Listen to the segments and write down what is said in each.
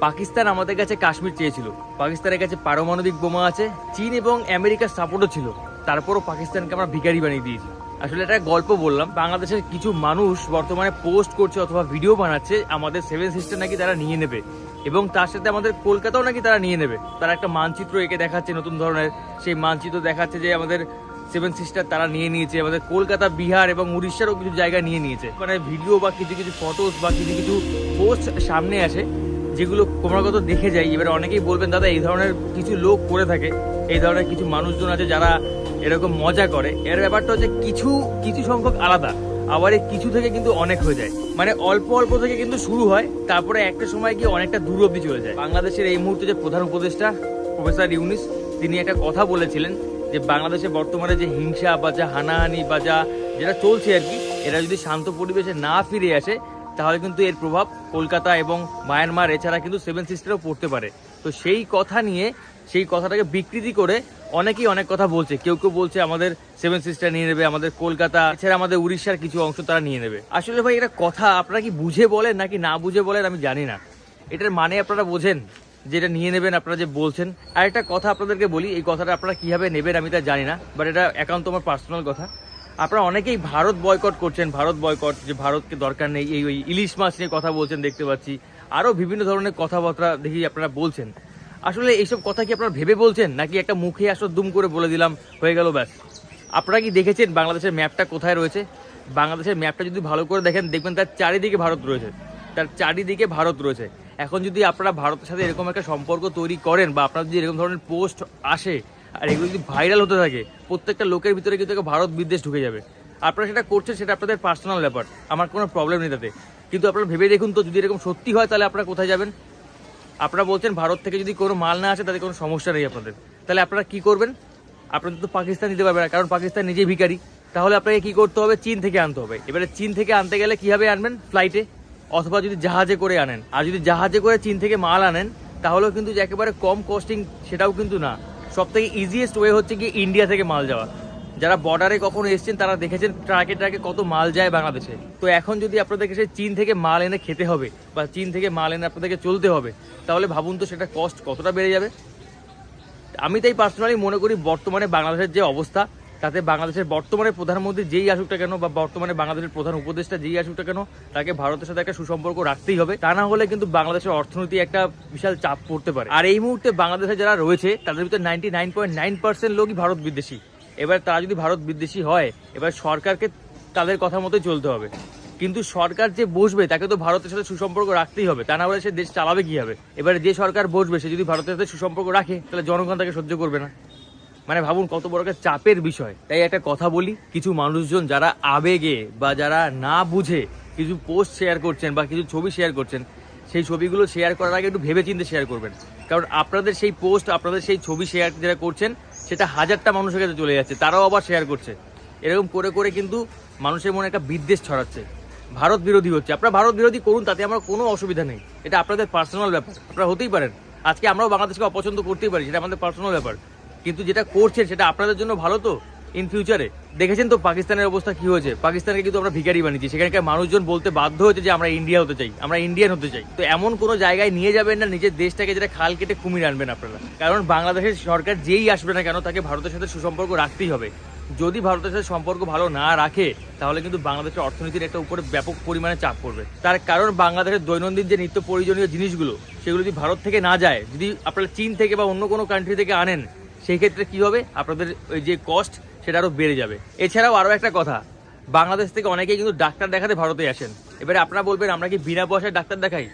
পাকিস্তান আমাদের কাছে কাশ্মীর চেয়েছিল। পাকিস্তানের কাছে পারমাণবিক বোমা আছে, চীন এবং আমেরিকার সাপোর্টও ছিল। তারপরও পাকিস্তানকে আমরা ভিখারি বানিয়ে দিয়েছি। আসলে একটা গল্প বললাম। বাংলাদেশের কিছু মানুষ বর্তমানে পোস্ট করছে অথবা ভিডিও বানাচ্ছে, আমাদের সেভেন সিস্টার নাকি তারা নিয়ে নেবে। এবং তার সাথে আমাদের কলকাতাও নাকি তারা নিয়ে নেবে। তারা একটা মানচিত্র এঁকে দেখাচ্ছে নতুন ধরনের। সেই মানচিত্র দেখাচ্ছে যে আমাদের সেভেন সিস্টার তারা নিয়ে নিয়েছে, আমাদের কলকাতা, বিহার এবং উড়িষ্যারও কিছু জায়গা নিয়ে নিয়েছে। মানে ভিডিও বা কিছু কিছু ফটোস বা কিছু কিছু পোস্ট সামনে আসে। যেগুলো ক্রমাগত দেখে যাই, এবার অনেকেই বলবেন, দাদা, এই ধরনের কিছু লোক করে থাকে, এই ধরনের কিছু মানুষজন আছে যারা এরকম মজা করে। এর ব্যাপারটা হচ্ছে কিছু কিছু সংখ্যক আলাদা, আবার এই কিছু থেকে কিন্তু অনেক হয়ে যায়। মানে অল্প অল্প থেকে কিন্তু শুরু হয়, তারপরে একটা সময় গিয়ে অনেকটা দূর অব্দি চলে যায়। বাংলাদেশের এই মুহূর্তে যে প্রধান উপদেষ্টা, প্রফেসর ইউনিস, তিনি একটা কথা বলেছিলেন যে, বাংলাদেশে বর্তমানে যে হিংসা বা যা হানাহানি বা যা, যেটা চলছে আর কি, এরা যদি শান্ত পরিবেশে না ফিরে আসে তাহলে কিন্তু এর প্রভাব কলকাতা এবং মায়ানমার, এছাড়া কিন্তু সেভেন সিস্টারও পড়তে পারে। তো সেই কথা নিয়ে, সেই কথাটাকে বিকৃতি করে অনেকেই অনেক কথা বলছে। কেউ কেউ বলছে আমাদের সেভেন সিস্টার নিয়ে নেবে, আমাদের কলকাতা, এছাড়া আমাদের উড়িষ্যার কিছু অংশ তারা নিয়ে নেবে। আসলে ভাই, এটা কথা আপনারা কি বুঝে বলেন নাকি না বুঝে বলেন আমি জানি না। এটার মানে আপনারা বোঝেন যেটা নিয়ে নেবেন আপনারা যে বলছেন। আর একটা কথা আপনাদেরকে বলি, এই কথাটা আপনারা কীভাবে নেবেন আমি তা জানি না বাট এটা একান্ত আমার পার্সোনাল কথা। আপনারা অনেকেই ভারত বয়কট করছেন, ভারত বয়কট যে ভারতকে দরকার নেই, এই ওই ইলিশ মাছ নিয়ে কথা বলছেন দেখতে পাচ্ছি। আরও বিভিন্ন ধরনের কথাবার্তা দেখি আপনারা বলছেন। আসলে এইসব কথা কি আপনারা ভেবে বলছেন? নাকি একটা মুখে আসর দুম করে বলে দিলাম, হয়ে গেল ব্যাস। আপনারা কি দেখেছেন বাংলাদেশের ম্যাপটা কোথায় রয়েছে? বাংলাদেশের ম্যাপটা যদি ভালো করে দেখেন, দেখবেন তার চারিদিকে ভারত রয়েছে। তার চারিদিকে ভারত রয়েছে। এখন যদি আপনারা ভারতের সাথে এরকম একটা সম্পর্ক তৈরি করেন বা আপনার যদি এরকম ধরনের পোস্ট আসে আর এগুলো যদি ভাইরাল হতে থাকে, প্রত্যেকটা লোকের ভিতরে কিন্তু ভারত বিদ্বেষ ঢুকে যাবে। আপনারা সেটা করছেন, সেটা আপনাদের পার্সোনাল ব্যাপার। আমার কোনো প্রবলেম নেই তাতে। কিন্তু আপনারা ভেবে দেখুন তো, যদি এরকম সত্যি হয়, তাহলে আপনারা কোথায় যাবেন? আপনারা বলছেন ভারত থেকে যদি কোনো মাল না আসে, তাতে কোনো সমস্যা নেই আপনাদের। তাহলে আপনারা কি করবেন? আপনাদের তো পাকিস্তান দিতে পারবে না, কারণ পাকিস্তান নিজেই ভিখারি। তাহলে আপনাকে কি করতে হবে? চীন থেকে আনতে হবে। এবারে চীন থেকে আনতে গেলে কীভাবে আনবেন? ফ্লাইটে অথবা যদি জাহাজে করে আনেন। আর যদি জাহাজে করে চীন থেকে মাল আনেন, তাহলেও কিন্তু একেবারে কম কস্টিং সেটাও কিন্তু না। সব থেকে ইজিয়েস্ট ওয়ে হচ্ছে কি ইন্ডিয়া থেকে মাল যাওয়া। যারা বর্ডারে কখনো এসছেন, তারা দেখেছেন ট্রাকে ট্রাকে কত মাল যায় বাংলাদেশে। তো এখন যদি আপনাদেরকে সে চীন থেকে মাল এনে খেতে হবে, বা চীন থেকে মাল এনে আপনাদেরকে চলতে হবে, তাহলে ভাবুন তো সেটা কস্ট কতটা বেড়ে যাবে। আমি তাই পার্সোনালি মনে করি বর্তমানে বাংলাদেশের যে অবস্থা তাতে বাংলাদেশের বর্তমানে প্রধানমন্ত্রী যেই আসুক না কেন বা বর্তমানে বাংলাদেশের প্রধান উপদেষ্টা যেই আসুক না কেন, তাকে ভারতের সাথে একটা সুসম্পর্ক রাখতেই হবে। তা না হলে কিন্তু বাংলাদেশের অর্থনীতি একটা বিশাল চাপ পড়তে পারে। আর এই মুহূর্তে বাংলাদেশে যারা রয়েছে, তাদের ভিতরে ninety nine point nine percent লোকই ভারত বিদ্বেষী। এবার তারা যদি ভারত বিদ্বেষী হয়, এবার সরকারকে তাদের কথা মতোই চলতে হবে। কিন্তু সরকার যে বসবে, তাকে তো ভারতের সাথে সুসম্পর্ক রাখতেই হবে। তা না হলে সে দেশ চালাবে কীভাবে? এবার যে সরকার বসবে, সে যদি ভারতের সাথে সুসম্পর্ক রাখে, তাহলে জনগণ তাকে সহ্য করবে না। মানে ভাবুন কত বড় একটা চাপের বিষয়। তাই একটা কথা বলি, কিছু মানুষজন যারা আবেগে বা যারা না বুঝে কিছু পোস্ট শেয়ার করছেন বা কিছু ছবি শেয়ার করছেন, সেই ছবিগুলো শেয়ার করার আগে একটু ভেবে চিন্তে শেয়ার করবেন। কারণ আপনাদের সেই পোস্ট আপনাদের সেই ছবি শেয়ার যেটা করছেন, সেটা হাজারটা মানুষের কাছে চলে যাচ্ছে, তারাও আবার শেয়ার করছে। এরকম করে করে কিন্তু মানুষের মনে একটা বিদ্বেষ ছড়াচ্ছে। ভারত বিরোধী হচ্ছে। আপনারা ভারত বিরোধী করুন, তাতে আমার কোনো অসুবিধা নেই। এটা আপনাদের পার্সোনাল ব্যাপার, আপনারা হতেই পারেন। আজকে আমরাও বাংলাদেশকে অপছন্দ করতেই পারি, সেটা আমাদের পার্সোনাল ব্যাপার। কিন্তু যেটা করছেন সেটা আপনাদের জন্য ভালো তো? ইন ফিউচারে দেখেছেন তো পাকিস্তানের অবস্থা কি হয়েছে? পাকিস্তানকে কিন্তু আমরা ভিখারি বানিয়েছি। সেখানকার মানুষজন বলতে বাধ্য হয়েছে যে আমরা ইন্ডিয়া হতে চাই। আমরা ইন্ডিয়ান হতে চাই। তো এমন কোনো জায়গায় নিয়ে যাবেন না, নিজের দেশটাকে যেটা খাল কেটে কুমির আনবেন আপনারা। কারণ বাংলাদেশের সরকার যেই আসবে না কেন, তাকে ভারতের সাথে সুসম্পর্ক রাখতেই হবে। যদি ভারতের সাথে সম্পর্ক ভালো না রাখে, তাহলে কিন্তু বাংলাদেশের অর্থনীতির একটা উপরে ব্যাপক পরিমাণে চাপ পড়বে। তার কারণ বাংলাদেশের দৈনন্দিন যে নিত্য প্রয়োজনীয় জিনিসগুলো, সেগুলো যদি ভারত থেকে না যায়, যদি আপনারা চীন থেকে বা অন্য কোনো কান্ট্রি থেকে আনেন সেই ক্ষেত্রে কি হবে? আপনাদের ওই যে কস্ট সেটা আরও বেড়ে যাবে। এছাড়াও আরও একটা কথা, বাংলাদেশ থেকে অনেকেই কিন্তু ডাক্তার দেখাতে ভারতে আসেন। এবারে আপনারা বলবেন, আমরা কি বিনা পয়সায় ডাক্তার দেখাই?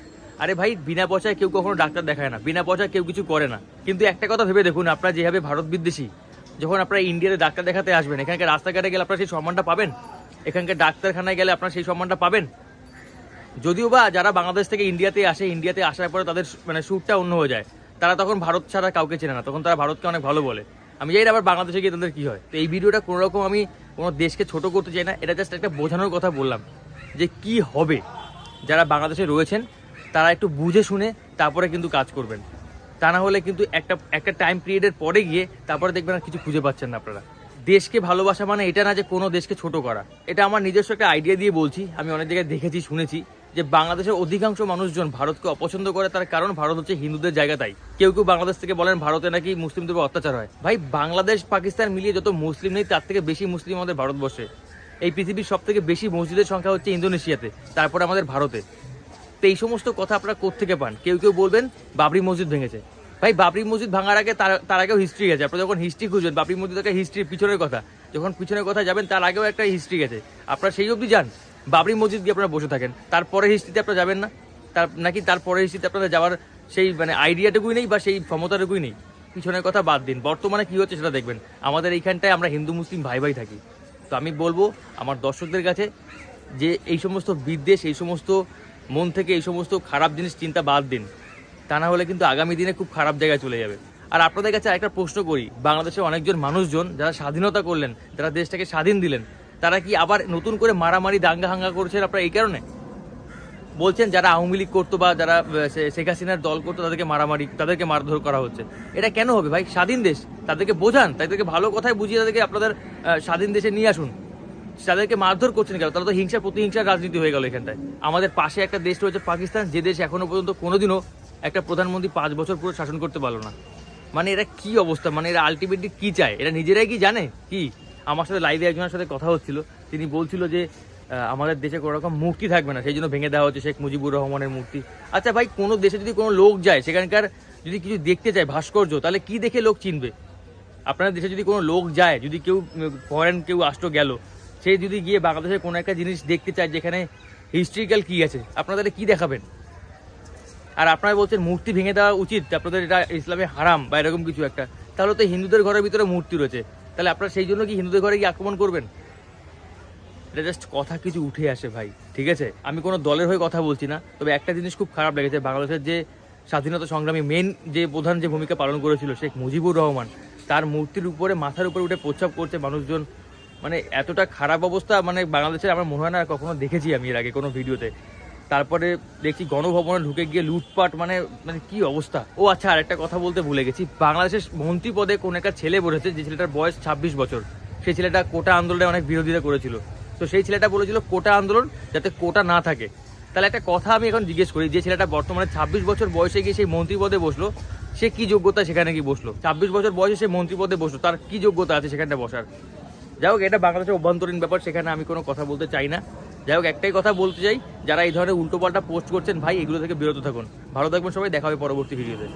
আরে ভাই, বিনা পয়সায় কেউ কখনো ডাক্তার দেখায় না, বিনা পয়সায় কেউ কিছু করে না। কিন্তু একটা কথা ভেবে দেখুন, আপনারা যেভাবে ভারত বিদ্বেষী, যখন আপনারা ইন্ডিয়াতে ডাক্তার দেখাতে আসবেন, এখানকার রাস্তাঘাটে গেলে আপনারা সেই সম্মানটা পাবেন? এখানকার ডাক্তারখানায় গেলে আপনারা সেই সম্মানটা পাবেন? যদিও বা যারা বাংলাদেশ থেকে ইন্ডিয়াতে আসে, ইন্ডিয়াতে আসার পরে তাদের মানে সুরটা অন্য হয়ে যায়। তারা তখন ভারত ছাড়া কাউকে চেনে না, তখন তারা ভারতকে অনেক ভালো বলে। আমি না আবার বাংলাদেশে গিয়ে তাদের কী হয়। তো এই ভিডিওটা কোনো রকম আমি কোনো দেশকে ছোট করতে চাই না, এটা জাস্ট একটা বোঝানোর কথা বললাম যে কি হবে। যারা বাংলাদেশে রয়েছেন, তারা একটু বুঝে শুনে তারপরে কিন্তু কাজ করবেন। তা না হলে কিন্তু একটা একটা টাইম পিরিয়ডের পরে গিয়ে তারপরে দেখবেন আর কিছু খুঁজে পাচ্ছেন না আপনারা। দেশকে ভালোবাসা মানে এটা না যে কোনো দেশকে ছোট করা। এটা আমার নিজস্ব একটা আইডিয়া দিয়ে বলছি, আমি অনেক জায়গায় দেখেছি, শুনেছি। যে বাংলাদেশের অধিকাংশ মানুষজন ভারতকে অপছন্দ করে, তার কারণ ভারত হচ্ছে হিন্দুদের জায়গা তাই। কেউ কেউ বাংলাদেশ থেকে বলেন ভারতে নাকি মুসলিমদের উপর অত্যাচার হয়। ভাই, বাংলাদেশ, পাকিস্তান মিলিয়ে যত মুসলিম নেই, তার থেকে বেশি মুসলিম আমাদের ভারতবর্ষে। এই পৃথিবীর সব থেকে বেশি মসজিদের সংখ্যা হচ্ছে ইন্দোনেশিয়াতে, তারপরে আমাদের ভারতে। তো এই সমস্ত কথা আপনারা কোত্থেকে পান? কেউ কেউ বলবেন, বাবরি মসজিদ ভেঙেছে। ভাই, বাবরি মসজিদ ভাঙার আগে তার তার আগেও হিস্ট্রি গেছে। আপনারা যখন হিস্ট্রি খুঁজবেন, বাবরি মসজিদ একটা হিস্ট্রির পিছনের কথা। যখন পিছনের কথা যাবেন, তার আগেও একটা হিস্ট্রি গেছে। আপনারা সেই অবধি যান। বাবরি মসজিদ গিয়ে আপনারা বসে থাকেন। তারপরে হিস্ট্রিতে আপনারা যাবেন না? তার নাকি তারপরে হিস্ট্রিতে আপনাদের যাওয়ার সেই মানে আইডিয়াটুকুই নেই বা সেই ক্ষমতাটুকুই নেই? পিছনের কথা বাদ দিন। বর্তমানে কি হচ্ছে সেটা দেখবেন। আমাদের এইখানটায় আমরা হিন্দু, মুসলিম ভাই ভাই থাকি। তো আমি বলব, আমার দর্শকদের কাছে যে এই সমস্ত বিদ্বেষ, এই সমস্ত মন থেকে এই সমস্ত খারাপ জিনিস চিন্তা বাদ দিন। তা না হলে কিন্তু আগামী দিনে খুব খারাপ জায়গায় চলে যাবে। আর আপনাদের কাছে একটা প্রশ্ন করি। বাংলাদেশে অনেকজন মানুষজন যারা স্বাধীনতা করলেন, যারা দেশটাকে স্বাধীন দিলেন তারা কি আবার নতুন করে মারামারি দাঙ্গা হাঙ্গা করছেন আপনারা এই কারণে? বলছেন যারা আওয়ামী লীগ করতো বা যারা শেখ হাসিনার দল করতো তাদেরকে মারামারি, তাদেরকে মারধর করা হচ্ছে। এটা কেন হবে ভাই? স্বাধীন দেশ, তাদেরকে বোঝান, তাদেরকে ভালো কথায় বুঝিয়ে তাদেরকে আপনাদের স্বাধীন দেশে নিয়ে আসুন। তাদেরকে মারধর করছেন কেন? তাহলে তো হিংসা, প্রতিহিংসার রাজনীতি হয়ে গেল এখানটায়। আমাদের পাশে একটা দেশ রয়েছে পাকিস্তান, যে দেশ এখনও পর্যন্ত কোনোদিনও একটা প্রধানমন্ত্রী পাঁচ বছর পুরো শাসন করতে পারল না। মানে এরা কি অবস্থা? মানে এরা আলটিমেটলি কি চায়? এরা নিজেরাই কি জানে? কি? আমার সাথে লাইভে একজনের সাথে কথা হচ্ছিল। তিনি বলছিল যে আমাদের দেশে কোনো রকম মূর্তি থাকবে না, সেই জন্য ভেঙে দেওয়া হচ্ছে শেখ মুজিবুর রহমানের মূর্তি। আচ্ছা ভাই, কোনো দেশে যদি কোনো লোক যায়, সেখানকার যদি কিছু দেখতে চায়, ভাস্কর্য, তাহলে কি দেখে লোক চিনবে? আপনার দেশে যদি কোনো লোক যায়, যদি কেউ ফরেন কেউ আসতো গেল, সে যদি গিয়ে বাংলাদেশের কোনো একটা জিনিস দেখতে চায়, যেখানে হিস্ট্রিক্যাল কি আছে আপনাদের কি দেখাবেন? আর আপনারা বলছেন মূর্তি ভেঙে দেওয়া উচিত, আপনাদের এটা ইসলামে হারাম বা এরকম কিছু একটা। তাহলে তো হিন্দুদের ঘরের ভিতরে মূর্তি রয়েছে। তাহলে আপনারা সেই জন্য কি হিন্দুদের ঘরে গিয়ে আক্রমণ করবেন? এটা জাস্ট কথা কিছু উঠে আসে ভাই, ঠিক আছে? আমি কোনো দলের হয়ে কথা বলছি না, তবে একটা জিনিস খুব খারাপ লেগেছে বাংলাদেশের যে স্বাধীনতা সংগ্রামী মেন যে প্রধান যে ভূমিকা পালন করেছিল শেখ মুজিবুর রহমান, তার মূর্তির উপরে, মাথার উপরে উঠে প্রস্রাব করছে মানুষজন। মানে এতটা খারাপ অবস্থা মানে বাংলাদেশের আমার মনে হয় না কখনো দেখেছি আমি এর আগে কোনো ভিডিওতে তারপরে দেখছি গণভবনে ঢুকে গিয়ে লুটপাট মানে মানে কি অবস্থা? ও আচ্ছা আরেকটা কথা বলতে ভুলে গেছি। বাংলাদেশের মন্ত্রী পদে কোন একটা ছেলে বলেছে যে ছেলেটার বয়স ছাব্বিশ বছর। সেই ছেলেটা কোটা আন্দোলনে অনেক বিরোধিতা করেছিল। তো সেই ছেলেটা বলেছিল কোটা আন্দোলন যাতে কোটা না থাকে। তাহলে একটা কথা আমি এখন জিজ্ঞেস করি, যে ছেলেটা বর্তমানে ছাব্বিশ বছর বয়সে গিয়ে সেই মন্ত্রী পদে বসল, সে কি যোগ্যতা সেখানে গিয়ে বসল? ছাব্বিশ বছর বয়সে সে মন্ত্রী পদে বসল, তার কি যোগ্যতা আছে সেখানটা বসার? যাই হোক, এটা বাংলাদেশের অভ্যন্তরীণ ব্যাপার, সেখানে আমি কোনো কথা বলতে চাই না। যাই হোক, একটাই কথা বলতে চাই, যারা এই ধরনের উল্টোপাল্টা পোস্ট করছেন, ভাই, এগুলো থেকে বিরত থাকুন। ভালো থাকবেন সবাই, দেখা হবে পরবর্তী ভিডিওতে